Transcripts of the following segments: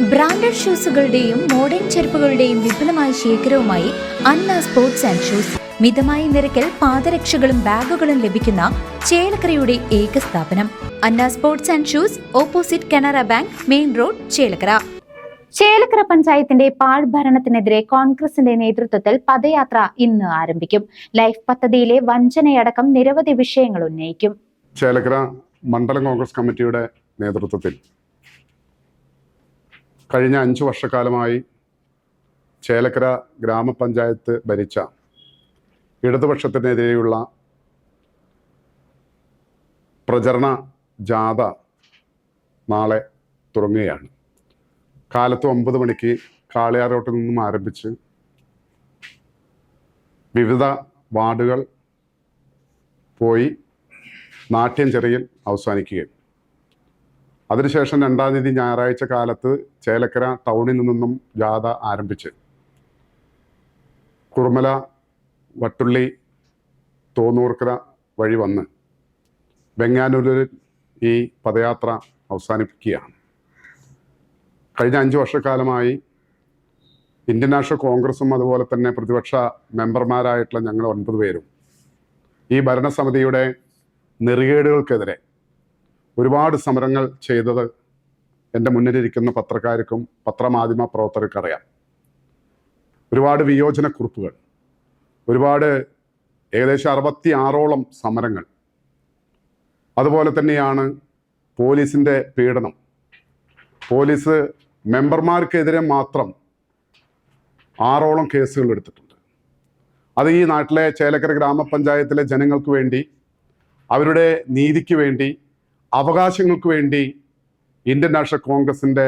Branded ഷൂസുകളുടെയും modern ചെരുപ്പുകളുടെയും വിപുലമായ ശേഖരവുമായി അന്ന സ്പോർട്സ് ആൻഡ് ഷൂസ്. മിതമായ നിരക്കിൽ പാദരക്ഷകളും ബാഗുകളും ലഭിക്കുന്ന ചേലക്കരയുടെ ഏക സ്ഥാപനം. Anna sports and shoes opposite Canara bank main road Chelakkara. Chelakkara പഞ്ചായത്തിന്റെ പാഴ്ഭരണത്തിനെതിരെ കോൺഗ്രസിന്റെ നേതൃത്വത്തിൽ പദയാത്ര ഇന്ന് ആരംഭിക്കും. ലൈഫ് പദ്ധതിയിലെ വഞ്ചനയടക്കം നിരവധി വിഷയങ്ങൾ ഉന്നയിക്കും. ചേലക്കര മണ്ഡലം കോൺഗ്രസ് കമ്മിറ്റിയുടെ നേതൃത്വത്തിൽ കഴിഞ്ഞ അഞ്ച് വർഷക്കാലമായി ചേലക്കര ഗ്രാമപഞ്ചായത്ത് ഭരിച്ച ഇടതുപക്ഷത്തിനെതിരെയുള്ള പ്രചരണ ജാഥ നാളെ തുടങ്ങുകയാണ്. കാലത്ത് ഒമ്പത് മണിക്ക് കാളിയാറോട്ടിൽ നിന്നും ആരംഭിച്ച് വിവിധ വാർഡുകൾ പോയി നാട്യം ചെറിയിൽ അവസാനിക്കുകയും അതിനുശേഷം രണ്ടാം തീയതി ഞായറാഴ്ച കാലത്ത് ചേലക്കര ടൗണിൽ നിന്നും ജാഥ ആരംഭിച്ച്. കുറുമല വട്ടുള്ളി തോന്നൂർക്കര വഴി വന്ന് വെങ്ങാനൂരിൽ ഈ പദയാത്ര അവസാനിപ്പിക്കുകയാണ്. കഴിഞ്ഞ അഞ്ച് വർഷക്കാലമായി ഇന്ത്യൻ നാഷണൽ കോൺഗ്രസും അതുപോലെ തന്നെ പ്രതിപക്ഷ മെമ്പർമാരായിട്ടുള്ള ഞങ്ങൾ ഒൻപത് പേരും ഈ ഭരണസമിതിയുടെ നെറികേടുകൾക്കെതിരെ ഒരുപാട് സമരങ്ങൾ ചെയ്തത് എന്റെ മുന്നിലിരിക്കുന്ന പത്രക്കാർക്കും പത്രമാധ്യമ പ്രവർത്തകർക്കും അറിയാം. ഒരുപാട് വിയോജന കുറിപ്പുകൾ ഒരുപാട് ഏകദേശം അറുപത്തി ആറോളം സമരങ്ങൾ. അതുപോലെ തന്നെയാണ് പോലീസിന്റെ പീഡനം. പോലീസ് മെമ്പർമാർക്കെതിരെ മാത്രം ആറോളം കേസുകൾ എടുത്തിട്ടുണ്ട്. അത് ഈ നാട്ടിലെ ചേലക്കര ഗ്രാമപഞ്ചായത്തിലെ ജനങ്ങൾക്ക് വേണ്ടി അവരുടെ നീതിക്ക് വേണ്ടി അവകാശങ്ങൾക്ക് വേണ്ടി ഇന്ത്യൻ നാഷണൽ കോൺഗ്രസിന്റെ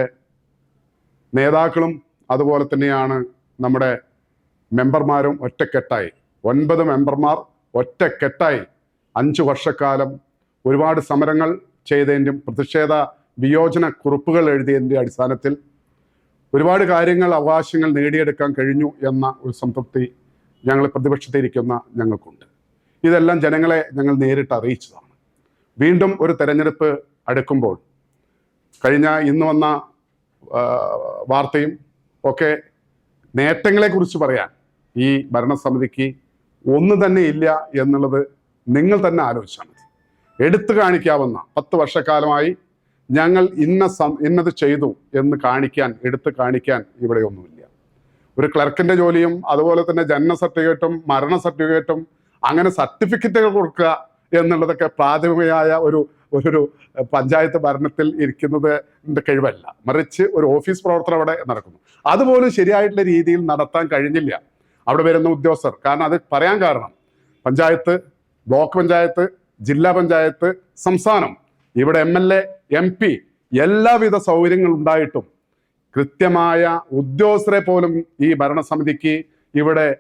നേതാക്കളും അതുപോലെ തന്നെയാണ് നമ്മുടെ മെമ്പർമാരും ഒറ്റക്കെട്ടായി. ഒൻപത് മെമ്പർമാർ ഒറ്റക്കെട്ടായി. അഞ്ച് വർഷക്കാലം ഒരുപാട് സമരങ്ങൾ ചെയ്തതിന്റെയും പ്രതിഷേധ വിയോജന കുറിപ്പുകൾ എഴുതിയതിന്റെ അടിസ്ഥാനത്തിൽ ഒരുപാട് കാര്യങ്ങൾ അവകാശങ്ങൾ നേടിയെടുക്കാൻ കഴിഞ്ഞു എന്ന ഒരു സംതൃപ്തി ഞങ്ങൾ പ്രതിപക്ഷത്തിരിക്കുന്ന ഞങ്ങൾക്കുണ്ട്. ഇതെല്ലാം ജനങ്ങളെ ഞങ്ങൾ നേരിട്ട് അറിയിച്ചതാണ്. വീണ്ടും ഒരു തെരഞ്ഞെടുപ്പ് അടുക്കുമ്പോൾ കഴിഞ്ഞ ഇന്ന് വന്ന വാർത്തയും ഒക്കെ നേട്ടങ്ങളെക്കുറിച്ച് പറയാൻ ഈ ഭരണസമിതിക്ക് ഒന്ന് തന്നെ ഇല്ല എന്നുള്ളത് നിങ്ങൾ തന്നെ ആലോചിച്ചാൽ മതി. എടുത്തു കാണിക്കാവുന്ന പത്ത് വർഷക്കാലമായി ഞങ്ങൾ ഇന്ന ഇന്നത് ചെയ്തു എന്ന് കാണിക്കാൻ എടുത്തു കാണിക്കാൻ ഇവിടെ ഒന്നുമില്ല. ഒരു ക്ലർക്കിന്റെ ജോലിയും അതുപോലെ തന്നെ ജനന സർട്ടിഫിക്കറ്റും മരണ സർട്ടിഫിക്കറ്റും അങ്ങനെ സർട്ടിഫിക്കറ്റുകൾ കൊടുക്കുക എന്നുള്ളതൊക്കെ പ്രാഥമികമായ ഒരു ഒരു പഞ്ചായത്ത് ഭരണത്തിൽ ഇരിക്കുന്നത് കഴിവല്ല. മറിച്ച് ഒരു ഓഫീസ് പ്രവർത്തനം അവിടെ നടക്കുന്നു. അതുപോലും ശരിയായിട്ടുള്ള രീതിയിൽ നടത്താൻ കഴിഞ്ഞില്ല. അവിടെ വരുന്ന ഉദ്യോഗസ്ഥർ. കാരണം അത് പറയാൻ കാരണം. പഞ്ചായത്ത് ബ്ലോക്ക് പഞ്ചായത്ത് ജില്ലാ പഞ്ചായത്ത് സംസ്ഥാനം. ഇവിടെ M L A M P എല്ലാവിധ സൗകര്യങ്ങൾ ഉണ്ടായിട്ടും കൃത്യമായ ഉദ്യോഗസ്ഥരെ പോലും ഈ ഭരണസമിതിക്ക് ഇവിടെ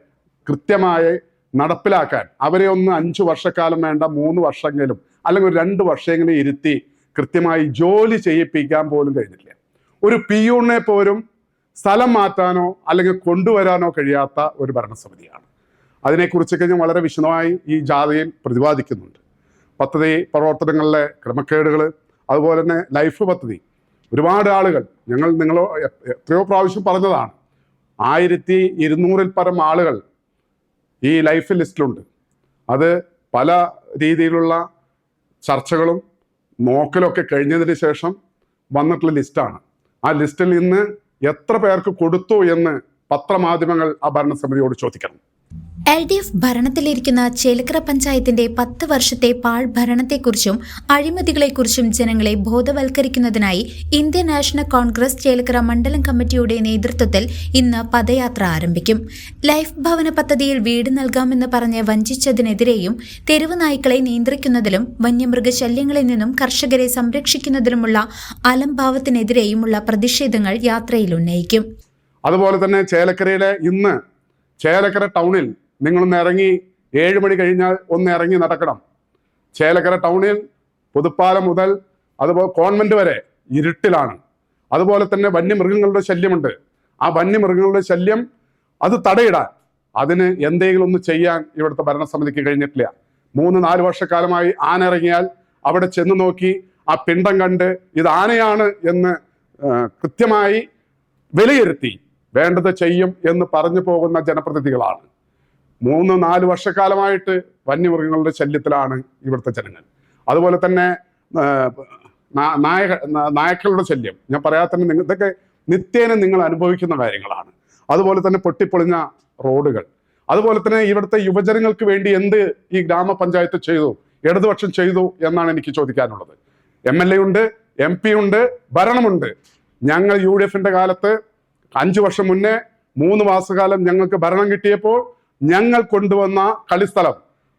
കൃത്യമായി നടപ്പിലാക്കാൻ. അവരെ ഒന്ന് അഞ്ചു വർഷക്കാലം വേണ്ട മൂന്ന് വർഷമെങ്കിലും അല്ലെങ്കിൽ ഒരു രണ്ട് വർഷമെങ്കിലും ഇരുത്തി കൃത്യമായി ജോലി ചെയ്യിപ്പിക്കാൻ പോലും കഴിഞ്ഞില്ല ഒരു പിയൂണിനെ പോലും സ്ഥലം മാറ്റാനോ അല്ലെങ്കിൽ കൊണ്ടുവരാനോ കഴിയാത്ത ഒരു ഭരണസമിതിയാണ്. അതിനെക്കുറിച്ചൊക്കെ ഞാൻ വളരെ വിശദമായി ഈ ജാഥയിൽ പ്രതിപാദിക്കുന്നുണ്ട്. പദ്ധതി പ്രവർത്തനങ്ങളിലെ ക്രമക്കേടുകൾ അതുപോലെ തന്നെ ലൈഫ് പദ്ധതി. ഒരുപാട് ആളുകൾ ഞങ്ങൾ നിങ്ങളോ എത്രയോ പ്രാവശ്യം പറഞ്ഞതാണ്. ആയിരത്തി ഇരുന്നൂറിൽ പരം ആളുകൾ ഈ ലൈഫ് ലിസ്റ്റിലുണ്ട്. അത് പല രീതിയിലുള്ള ചർച്ചകളും നോക്കലൊക്കെ കഴിഞ്ഞതിന് ശേഷം വന്നിട്ടുള്ള ലിസ്റ്റാണ്. ആ ലിസ്റ്റിൽ നിന്ന് എത്ര പേർക്ക് കൊടുത്തു എന്ന് പത്രമാധ്യമങ്ങൾ ആ ഭരണസമിതിയോട് ചോദിക്കണം. എൽ ഡി എഫ് ഭരണത്തിലിരിക്കുന്ന ചേലക്കര പഞ്ചായത്തിന്റെ പത്ത് വർഷത്തെ പാഴ്ഭരണത്തെക്കുറിച്ചും അഴിമതികളെക്കുറിച്ചും ജനങ്ങളെ ബോധവൽക്കരിക്കുന്നതിനായി ഇന്ത്യൻ നാഷണൽ കോൺഗ്രസ് ചേലക്കര മണ്ഡലം കമ്മിറ്റിയുടെ നേതൃത്വത്തിൽ ഇന്ന് പദയാത്ര ആരംഭിക്കും. ലൈഫ് ഭവന പദ്ധതിയിൽ വീട് നൽകാമെന്ന് പറഞ്ഞ് വഞ്ചിച്ചതിനെതിരെയും തെരുവ് നായ്ക്കളെ നിയന്ത്രിക്കുന്നതിലും വന്യമൃഗശല്യങ്ങളിൽ നിന്നും കർഷകരെ സംരക്ഷിക്കുന്നതിലുമുള്ള അലംഭാവത്തിനെതിരെയുമുള്ള പ്രതിഷേധങ്ങൾ യാത്രയിൽ ഉന്നയിക്കും. അതുപോലെ തന്നെ ചേലക്കരയിലെ ഇന്ന് ചേലക്കര ടൗണിൽ നിങ്ങളൊന്ന് ഇറങ്ങി ഏഴ് മണി കഴിഞ്ഞാൽ ഒന്ന് ഇറങ്ങി നടക്കണം. ചേലക്കര ടൗണിൽ പുതുപ്പാലം മുതൽ അതുപോലെ കോൺവെന്റ് വരെ ഇരുട്ടിലാണ്. അതുപോലെ തന്നെ വന്യമൃഗങ്ങളുടെ ശല്യമുണ്ട്. ആ വന്യമൃഗങ്ങളുടെ ശല്യം അത് തടയിടാൻ അതിന് എന്തെങ്കിലും ഒന്ന് ചെയ്യാൻ ഇവിടുത്തെ ഭരണസമിതിക്ക് കഴിഞ്ഞിട്ടില്ല. മൂന്ന് നാല് വർഷക്കാലമായി ആന ഇറങ്ങിയാൽ അവിടെ ചെന്ന് നോക്കി ആ പിണ്ടം കണ്ട് ഇത് ആനയാണ് എന്ന് കൃത്യമായി വിലയിരുത്തി വേണ്ടത് ചെയ്യും എന്ന് പറഞ്ഞു പോകുന്ന ജനപ്രതിനിധികളാണ്. മൂന്ന് നാല് വർഷക്കാലമായിട്ട് വന്യമൃഗങ്ങളുടെ ശല്യത്തിലാണ് ഇവിടുത്തെ ജനങ്ങൾ. അതുപോലെ തന്നെ നായക നായക്കളുടെ ശല്യം. ഞാൻ പറയാതെ തന്നെ നിങ്ങൾ ഇതൊക്കെ നിത്യേന നിങ്ങൾ അനുഭവിക്കുന്ന കാര്യങ്ങളാണ്. അതുപോലെ തന്നെ പൊട്ടിപ്പൊളിഞ്ഞ റോഡുകൾ. അതുപോലെ തന്നെ ഇവിടുത്തെ യുവജനങ്ങൾക്ക് വേണ്ടി എന്ത് ഈ ഗ്രാമപഞ്ചായത്ത് ചെയ്തു ഇടതുപക്ഷം ചെയ്തു എന്നാണ് എനിക്ക് ചോദിക്കാനുള്ളത്. എം എൽ എ ഉണ്ട് എം പി ഉണ്ട് ഭരണമുണ്ട്. ഞങ്ങൾ യു ഡി എഫിന്റെ കാലത്ത് അഞ്ചു വർഷം മുന്നേ മൂന്ന് മാസക്കാലം ഞങ്ങൾക്ക് ഭരണം കിട്ടിയപ്പോൾ ഞങ്ങൾ കൊണ്ടുവന്ന കളിസ്ഥലം.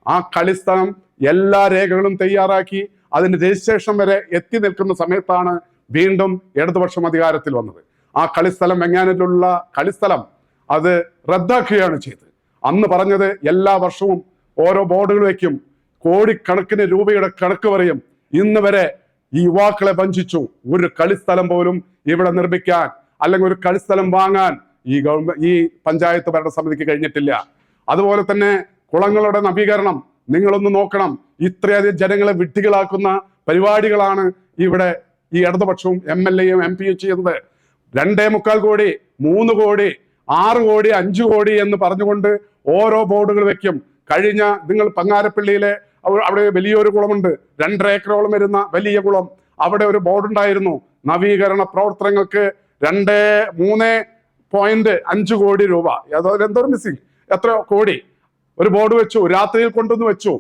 ആ കളിസ്ഥലം എല്ലാ രേഖകളും തയ്യാറാക്കി അതിന്റെ രജിസ്ട്രേഷൻ വരെ എത്തി നിൽക്കുന്ന സമയത്താണ് വീണ്ടും ഇടതുപക്ഷം അധികാരത്തിൽ വന്നത്. ആ കളിസ്ഥലം വെങ്ങാനിലുള്ള കളിസ്ഥലം അത് റദ്ദാക്കുകയാണ് ചെയ്തത്. അന്ന് പറഞ്ഞത് എല്ലാ വർഷവും ഓരോ ബോർഡുകൾ വയ്ക്കും. കോടിക്കണക്കിന് രൂപയുടെ കണക്ക് പറയും. ഇന്ന് വരെ ഈ യുവാക്കളെ വഞ്ചിച്ചു. ഒരു കളിസ്ഥലം പോലും ഇവിടെ നിർമ്മിക്കാൻ അല്ലെങ്കിൽ ഒരു കളിസ്ഥലം വാങ്ങാൻ ഈ ഗവൺമെന്റ് ഈ പഞ്ചായത്ത് ഭരണസമിതിക്ക് കഴിഞ്ഞിട്ടില്ല. അതുപോലെ തന്നെ കുളങ്ങളുടെ നവീകരണം നിങ്ങളൊന്ന് നോക്കണം. ഇത്രയധികം ജനങ്ങളെ വിഡ്ഢികളാക്കുന്ന പരിപാടികളാണ് ഇവിടെ ഈ ഇടതുപക്ഷവും എം എൽ എയും എം പിയും ചെയ്യുന്നത്. രണ്ടേ മുക്കാൽ കോടി മൂന്ന് കോടി ആറ് കോടി അഞ്ചു കോടി എന്ന് പറഞ്ഞുകൊണ്ട് ഓരോ ബോർഡുകൾ വെക്കും. കഴിഞ്ഞ നിങ്ങൾ പങ്ങാരപ്പള്ളിയിലെ അവിടെ വലിയൊരു കുളമുണ്ട്. രണ്ടര ഏക്കറോളം വരുന്ന വലിയ കുളം. അവിടെ ഒരു ബോർഡ് ഉണ്ടായിരുന്നു നവീകരണ പ്രവർത്തനങ്ങൾക്ക് രണ്ട് മൂന്ന് പോയിന്റ് അഞ്ച് കോടി രൂപ. അതോ എന്തോ മിസ്സിങ് എത്ര കോടി? ഒരു ബോർഡ് വെച്ചു രാത്രിയിൽ കൊണ്ടുവന്ന് വെച്ചു.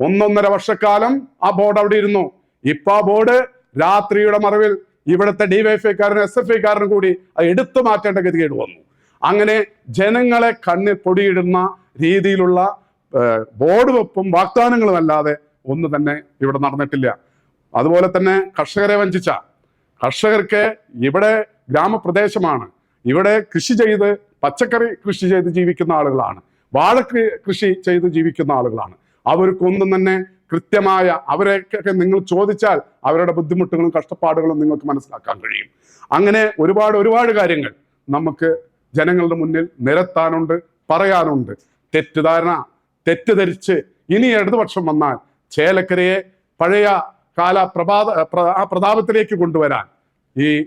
ഒന്നൊന്നര വർഷക്കാലം ആ ബോർഡ് അവിടെ ഇരുന്നു. ഇപ്പൊ ആ ബോർഡ് രാത്രിയുടെ മറവിൽ ഇവിടുത്തെ ഡിവൈഎഫ്ഐക്കാരനും എസ് എഫ് ഐക്കാരനും കൂടി അത് എടുത്തു മാറ്റേണ്ട ഗതികേട് വന്നു. അങ്ങനെ ജനങ്ങളെ കണ്ണിൽ പൊടിയിടുന്ന രീതിയിലുള്ള ബോർഡ് വെപ്പും വാഗ്ദാനങ്ങളും അല്ലാതെ ഒന്നും തന്നെ ഇവിടെ നടന്നിട്ടില്ല. അതുപോലെ തന്നെ കർഷകരെ വഞ്ചിച്ച കർഷകർക്ക് ഇവിടെ ഗ്രാമപ്രദേശമാണ്. ഇവിടെ കൃഷി ചെയ്ത് പച്ചക്കറി കൃഷി ചെയ്ത് ജീവിക്കുന്ന ആളുകളാണ്. വാഴ കൃഷി ചെയ്ത് ജീവിക്കുന്ന ആളുകളാണ്. അവർക്കൊന്നും തന്നെ കൃത്യമായ അവരെയൊക്കെ നിങ്ങൾ ചോദിച്ചാൽ അവരുടെ ബുദ്ധിമുട്ടുകളും കഷ്ടപ്പാടുകളും നിങ്ങൾക്ക് മനസ്സിലാക്കാൻ കഴിയും. അങ്ങനെ ഒരുപാട് ഒരുപാട് കാര്യങ്ങൾ നമുക്ക് ജനങ്ങളുടെ മുന്നിൽ നിരത്താനുണ്ട് പറയാനുണ്ട്. തെറ്റിദ്ധാരണ തെറ്റിദ്ധരിച്ച് ഇനി ഇടതുപക്ഷം വന്നാൽ ചേലക്കരയെ പഴയ കാല പ്രഭാത പ്ര- പ്രതാപത്തിലേക്ക് കൊണ്ടുവരാൻ ഈ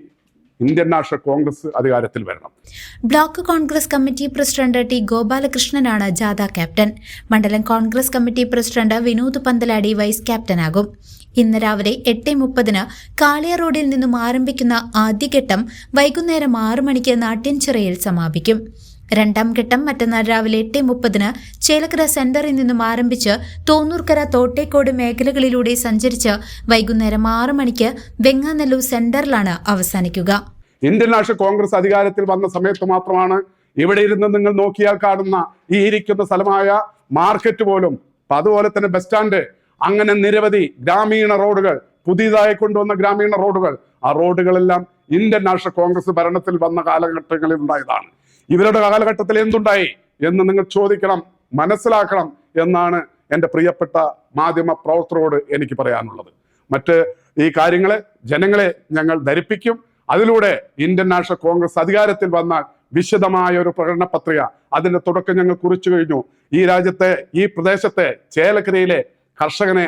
ഇന്ത്യൻ നാഷണൽ കോൺഗ്രസ് അധികാരത്തിൽ വരണം. Block Congress committee president T ഗോപാലകൃഷ്ണനാണ് ജാഥ ക്യാപ്റ്റൻ. മണ്ഡലം Congress committee president Vinod Panthaladi vice ക്യാപ്റ്റനാകും. ഇന്ന് രാവിലെ എട്ട് മുപ്പതിന് കാളിയ റോഡിൽ നിന്നും ആരംഭിക്കുന്ന ആദ്യഘട്ടം വൈകുന്നേരം ആറു മണിക്ക് നാട്യൻചിറയിൽ സമാപിക്കും. രണ്ടാം ഘട്ടം മറ്റന്നാൾ രാവിലെ എട്ട് മുപ്പതിന് ചേലക്കര സെന്ററിൽ നിന്നും ആരംഭിച്ച് തോന്നൂർക്കര തോട്ടേക്കോട് മേഖലകളിലൂടെ സഞ്ചരിച്ച് വൈകുന്നേരം ആറു മണിക്ക് വെങ്ങാനല്ലൂർ സെന്ററിലാണ് അവസാനിക്കുക. ഇന്ത്യൻ നാഷണൽ കോൺഗ്രസ് അധികാരത്തിൽ വന്ന സമയത്ത് മാത്രമാണ് ഇവിടെ ഇരുന്ന് നിങ്ങൾ നോക്കിയാൽ കാണുന്ന ഈ ഇരിക്കുന്ന സ്ഥലമായ മാർക്കറ്റ് പോലും അതുപോലെ തന്നെ ബസ് സ്റ്റാൻഡ് അങ്ങനെ നിരവധി ഗ്രാമീണ റോഡുകൾ പുതിയതായി കൊണ്ടുവന്ന ഗ്രാമീണ റോഡുകൾ ആ റോഡുകളെല്ലാം ഇന്ത്യൻ നാഷണൽ കോൺഗ്രസ് ഭരണത്തിൽ വന്ന കാലഘട്ടങ്ങളിൽ ഉണ്ടായതാണ്. ഇവരുടെ കാലഘട്ടത്തിൽ എന്തുണ്ടായി എന്ന് നിങ്ങൾ ചോദിക്കണം മനസ്സിലാക്കണം എന്നാണ് എന്റെ പ്രിയപ്പെട്ട മാധ്യമ പ്രവർത്തകരോട് എനിക്ക് പറയാനുള്ളത്. മറ്റ് ഈ കാര്യങ്ങളെ ജനങ്ങളെ ഞങ്ങൾ ധരിപ്പിക്കും. അതിലൂടെ ഇന്ത്യൻ നാഷണൽ കോൺഗ്രസ് അധികാരത്തിൽ വന്നാൽ വിശദമായ ഒരു പ്രകടന പത്രിക അതിന്റെ തുടക്കം ഞങ്ങൾ കുറിച്ചു കഴിഞ്ഞു. ഈ രാജ്യത്തെ ഈ പ്രദേശത്തെ ചേലക്കരയിലെ കർഷകനെ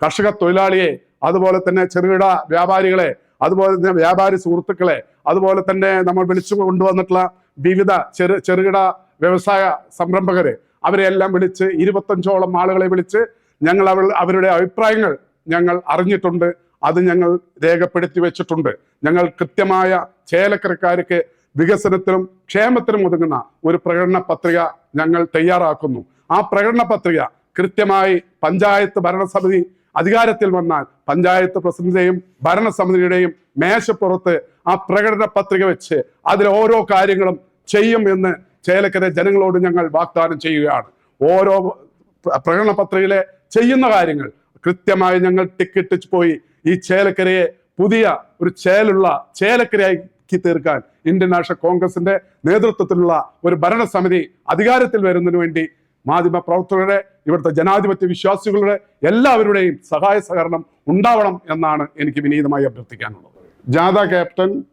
കർഷക തൊഴിലാളിയെ അതുപോലെ തന്നെ ചെറുകിട വ്യാപാരികളെ അതുപോലെ തന്നെ വ്യാപാരി സുഹൃത്തുക്കളെ അതുപോലെ തന്നെ നമ്മൾ വിളിച്ചു കൊണ്ടുവന്നിട്ടുള്ള വിവിധ ചെറു ചെറുകിട വ്യവസായ സംരംഭകരെ അവരെ എല്ലാം വിളിച്ച് ഇരുപത്തഞ്ചോളം ആളുകളെ വിളിച്ച് ഞങ്ങൾ അവൾ അവരുടെ അഭിപ്രായങ്ങൾ ഞങ്ങൾ അറിഞ്ഞിട്ടുണ്ട്. അത് ഞങ്ങൾ രേഖപ്പെടുത്തി വെച്ചിട്ടുണ്ട്. ഞങ്ങൾ കൃത്യമായ ചേലക്കരക്കാർക്ക് വികസനത്തിനും ക്ഷേമത്തിനും ഒതുങ്ങുന്ന ഒരു പ്രകടന പത്രിക ഞങ്ങൾ തയ്യാറാക്കുന്നു. ആ പ്രകടന പത്രിക കൃത്യമായി പഞ്ചായത്ത് ഭരണസമിതി അധികാരത്തിൽ വന്നാൽ പഞ്ചായത്ത് പ്രസിഡന്റിന്റെയും ഭരണസമിതിയുടെയും മേശപ്പുറത്ത് ആ പ്രകടന പത്രിക വെച്ച് അതിൽ ഓരോ കാര്യങ്ങളും ചെയ്യും എന്ന് ചേലക്കര ജനങ്ങളോട് ഞങ്ങൾ വാഗ്ദാനം ചെയ്യുകയാണ്. ഓരോ പ്ര- പ്രകടന പത്രികയിലെ ചെയ്യുന്ന കാര്യങ്ങൾ. കൃത്യമായി ഞങ്ങൾ ടിക്കറ്റ് പോയി ഈ ചേലക്കരയെ പുതിയ ഒരു ചേലുള്ള ചേലക്കരയാക്കി തീർക്കാൻ ഇന്ത്യൻ നാഷണൽ കോൺഗ്രസിന്റെ നേതൃത്വത്തിലുള്ള ഒരു ഭരണസമിതി അധികാരത്തിൽ വരുന്നതിന് വേണ്ടി മാധ്യമ പ്രവർത്തകരുടെ ഇവിടുത്തെ ജനാധിപത്യ വിശ്വാസികളുടെ എല്ലാവരുടെയും സഹായ സഹകരണം ഉണ്ടാവണം എന്നാണ് എനിക്ക് വിനീതമായി അഭ്യർത്ഥിക്കാനുള്ളത്. ജാഥ ക്യാപ്റ്റൻ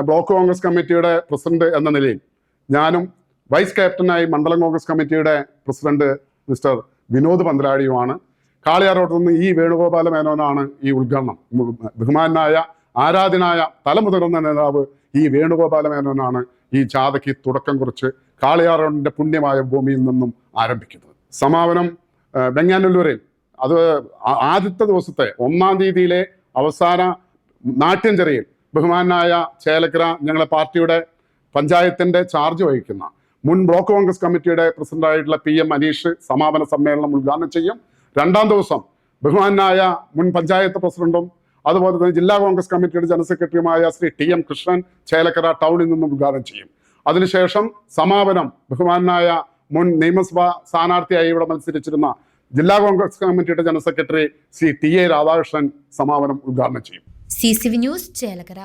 ബ്ലോക്ക് കോൺഗ്രസ് കമ്മിറ്റിയുടെ പ്രസിഡന്റ് എന്ന നിലയിൽ ഞാനും വൈസ് ക്യാപ്റ്റനായി മണ്ഡലം കോൺഗ്രസ് കമ്മിറ്റിയുടെ പ്രസിഡന്റ് മിസ്റ്റർ വിനോദ് പന്തലാടിയുമാണ്. കാളിയാറോട്ട് നിന്ന് ഈ വേണുഗോപാല മേനോനാണ് ഈ ഉദ്ഘാടനം. ബഹുമാനായ ആരാധനായ തലമുതിർന്ന നേതാവ് ഈ വേണുഗോപാല മേനോനാണ് ഈ ജാഥയ്ക്ക് തുടക്കം കുറിച്ച് കാളിയാറിന്റെ പുണ്യമായ ഭൂമിയിൽ നിന്നും ആരംഭിക്കുന്നത്. സമാപനം വെങ്ങാനല്ലൂരിൽ അത് ആദ്യത്തെ ദിവസത്തെ ഒന്നാം തീയതിയിലെ അവസാന നാട്യഞ്ചെറിയിൽ ബഹുമാനായ ചേലക്കര ഞങ്ങളെ പാർട്ടിയുടെ പഞ്ചായത്തിന്റെ ചാർജ് വഹിക്കുന്ന മുൻ ബ്ലോക്ക് കോൺഗ്രസ് കമ്മിറ്റിയുടെ പ്രസിഡന്റായിട്ടുള്ള പി എം അനീഷ് സമാപന സമ്മേളനം ഉദ്ഘാടനം ചെയ്യും. രണ്ടാം ദിവസം ബഹുമാനായ മുൻ പഞ്ചായത്ത് പ്രസിഡന്റും അതുപോലെ തന്നെ ജില്ലാ കോൺഗ്രസ് കമ്മിറ്റിയുടെ ജനറൽ സെക്രട്ടറിയുമായ ശ്രീ ടി എം കൃഷ്ണൻ ചേലക്കര ടൗണിൽ നിന്നും ഉദ്ഘാടനം ചെയ്യും. അതിനുശേഷം സമാപനം ബഹുമാനായ മുൻ നിയമസഭാ സ്ഥാനാർത്ഥിയായി ഇവിടെ മത്സരിച്ചിരുന്ന ജില്ലാ കോൺഗ്രസ് കമ്മിറ്റിയുടെ general secretary Shri T A Radhakrishnan സമാപനം ഉദ്ഘാടനം ചെയ്യും. C C V news Chelakkara.